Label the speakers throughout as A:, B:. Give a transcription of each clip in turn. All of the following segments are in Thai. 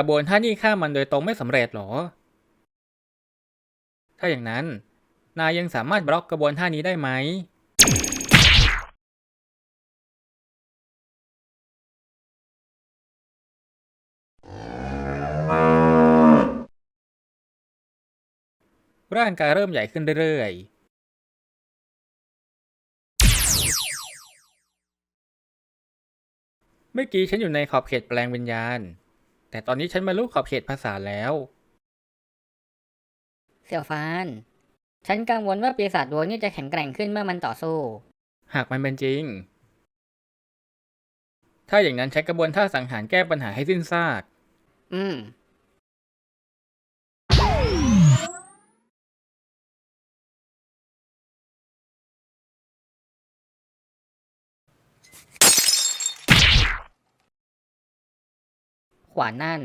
A: ระบวนท่านี้ฆ่ามันโดยตรงไม่สำเร็จหรอ ถ้าอย่างนั้น นายยังสามารถบล็อกกระบวนท่านี้ได้ไหม ร่างกายเริ่มใหญ่ขึ้นเรื่อยๆเมื่อกี้ฉันอยู่ในขอบเขตแปลงวิญญาณ แต่ตอนนี้ฉันมารู้ขอบเขตภาษาแล้ว
B: เสี่ยวฟาน ฉันกังวลว่าปีศาจดวงนี้จะแข็งแกร่งขึ้นเมื่อมันต่อสู้
A: หากมันเป็นจริง ถ้าอย่างนั้นใช้กระบวนท่าสังหารแก้ปัญหาให้สิ้นซาก
B: อืม ขวานนั่น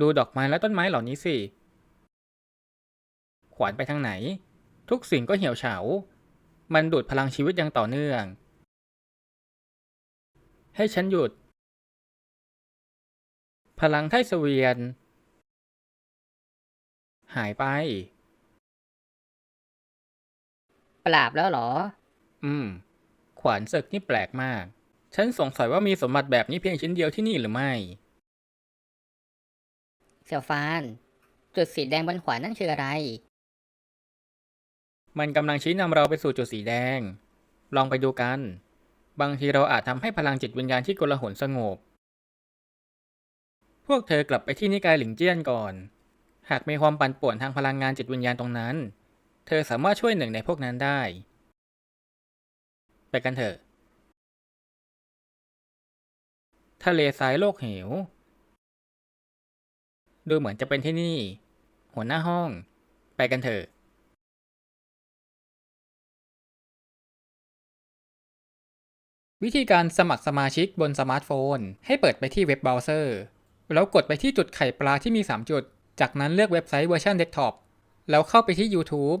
A: ดูดอกไม้และต้นไม้เหล่านี้สิ ขวานไปทางไหน ทุกสิ่งก็เหี่ยวเฉา มันดูดพลังชีวิตอย่างต่อเนื่อง ให้ฉันหยุด พลังไทสเวียน หายไป
B: ปราบแล้วเหรอ
A: อืม ขวานศึกนี่แปลกมาก ฉันสงสัยว่ามีสมบัติแบบนี้เพียงชิ้นเดียวที่นี่หรือไม่
B: เสี่ยวฟาน จุดสีแดงบนขวานนั่นคืออะไร
A: มันกำลังชี้นำเราไปสู่จุดสีแดง ลองไปดูกัน บางทีเราอาจทำให้พลังจิตวิญญาณที่กลาหนสงบ พวกเธอกลับไปที่นิกายหลิงเจี้ยนก่อน หากมีความปั่นป่วนทางพลังงานจิตวิญญาณตรงนั้น เธอสามารถช่วยหนึ่งในพวกนั้นได้ ไปกันเถอะ ทะเลทรายโลกเหว ดูเหมือนจะเป็นที่นี่ หัวหน้าห้อง ไปกันเถอะวิธีการสมัครสมาชิกบนสมาร์ทโฟน ให้เปิดไปที่เว็บเบราว์เซอร์ แล้วกดไปที่จุดไข่ปลาที่มี 3 จุด จากนั้นเลือกเว็บไซต์เวอร์ชันเดสก์ท็อป แล้วเข้าไปที่ YouTube